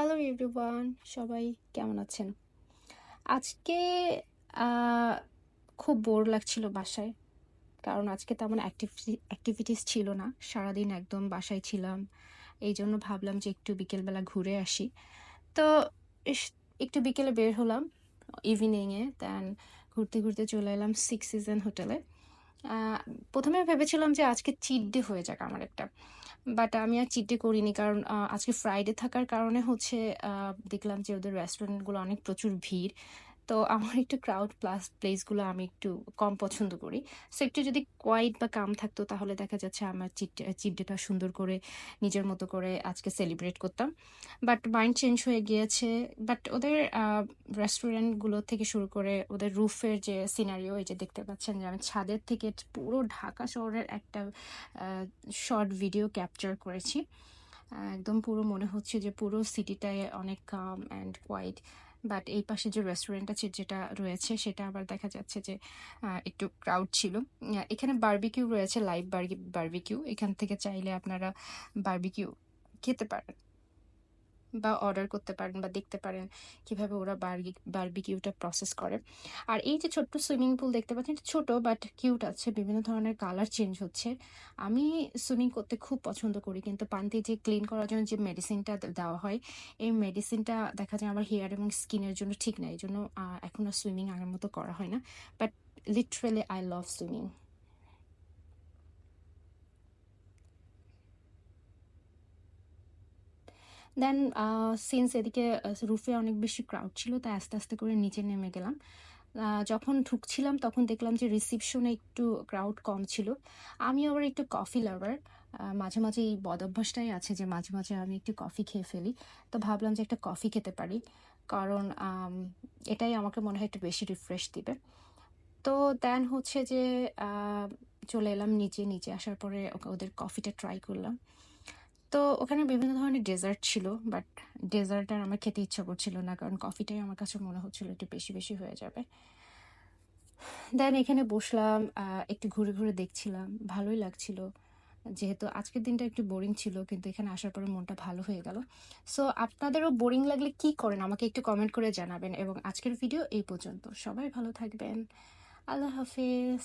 Hello everyone সবাই কেমন আছেন? আজকে খুব বোর লাগছিল বাসায়। কারণ আজকে তেমন অ্যাক্টিভিটি অ্যাক্টিভিটিস ছিল না। সারাদিন একদম বাসায় ছিলাম। এই জন্য ভাবলাম যে একটু বিকেলবেলা ঘুরে আসি। তো একটু বিকেলে বের হলাম ইভিনিংয়ে দেন ঘুরতে ঘুরতে চলে এলাম সিক্স সিজন হোটেলে প্রথমে ভেবেছিলাম যে আজকে চিট ডে হয়ে যাক আমার একটা। বাট আমি আর চিট ডে করিনি কারণ আজকে ফ্রাইডে থাকার কারণে হচ্ছে দেখলাম যে ওদের রেস্টুরেন্টগুলো অনেক প্রচুর ভিড়। তো আমার একটু ক্রাউড প্লাস প্লেসগুলো আমি একটু কম পছন্দ করি। সো একটু যদি কোয়াইট বা কাম থাকতো, তাহলে দেখা যাচ্ছে আমার ডেটা সুন্দর করে, নিজের মতো করে আজকে সেলিব্রেট করতাম। বাট মাইন্ড চেঞ্জ হয়ে গিয়েছে। বাট ওদের রেস্টুরেন্টগুলো থেকে শুরু করে ওদের রুফের যে সিনারিও এই যে দেখতে পাচ্ছেন যে আমি ছাদের থেকে পুরো ঢাকা শহরের একটা শর্ট ভিডিও ক্যাপচার করেছি। একদম পুরো মনে হচ্ছে যে পুরো সিটিটায় অনেক কাম অ্যান্ড কোয়াইট বাট এই পাশে যে রেস্টুরেন্ট আছে যেটা রয়েছে, সেটা আবার দেখা যাচ্ছে যে একটু ক্রাউড ছিল। এখানে বার্বিকিউ রয়েছে লাইভ বার্বিকিউ এখান থেকে চাইলে আপনারা বার্বিকিউ খেতে পারেন। বা অর্ডার করতে পারেন বা দেখতে পারেন কীভাবে ওরা বার্গি বারবিকিউটা প্রসেস করে। আর এই যে ছোট্ট সুইমিং পুল দেখতে পাচ্ছেন, এটা ছোট বাট কিউট আছে, বিভিন্ন ধরনের কালার চেঞ্জ হচ্ছে। আমি সুইমিং করতে খুব পছন্দ করি, কিন্তু পানিতে যে ক্লিন করার জন্য যে মেডিসিনটা দেওয়া হয়, এই মেডিসিনটা দেখা যায় আমার হেয়ার এবং স্কিনের জন্য ঠিক না। এই জন্য এখন আর সুইমিং আগের মতো করা হয় না। But literally I love swimming then since এদিকে রুফে অনেক বেশি ক্রাউড ছিল, তাই আস্তে আস্তে করে নিচে নেমে গেলাম। যখন ঢুকছিলাম, তখন দেখলাম যে রিসিপশনে একটু ক্রাউড কম ছিল। আমি আবার একটু কফি লাভার মাঝে মাঝে এই বদ অভ্যাসটাই আছে যে মাঝে মাঝে আমি একটু কফি খেয়ে ফেলি। তো ভাবলাম যে একটা কফি খেতে পারি, কারণ এটাই আমাকে মনে হয় একটু বেশি রিফ্রেশ দিবে। তো দেন হচ্ছে যে চলে এলাম নিচে নিচে আসার পরে ওদের কফিটা ট্রাই করলাম। তো ওখানে বিভিন্ন ধরনের ডেজার্ট ছিল বাট ডেজার্ট আর আমার খেতে ইচ্ছা করছিল না, কারণ কফিটাই আমার কাছে মনে হচ্ছিল একটু বেশি বেশি হয়ে যাবে। দেন এখানে বসলাম একটু ঘুরে ঘুরে দেখছিলাম, ভালোই লাগছিল। যেহেতু আজকের দিনটা একটু বোরিং ছিল, কিন্তু এখানে আসার পরে মনটা ভালো হয়ে গেল। সো আপনাদেরও বোরিং লাগলে কি করেন? আমাকে একটু কমেন্ট করে জানাবেন। এবং আজকের ভিডিও এই পর্যন্ত। সবাই ভালো থাকবেন। আল্লাহ হাফিজ।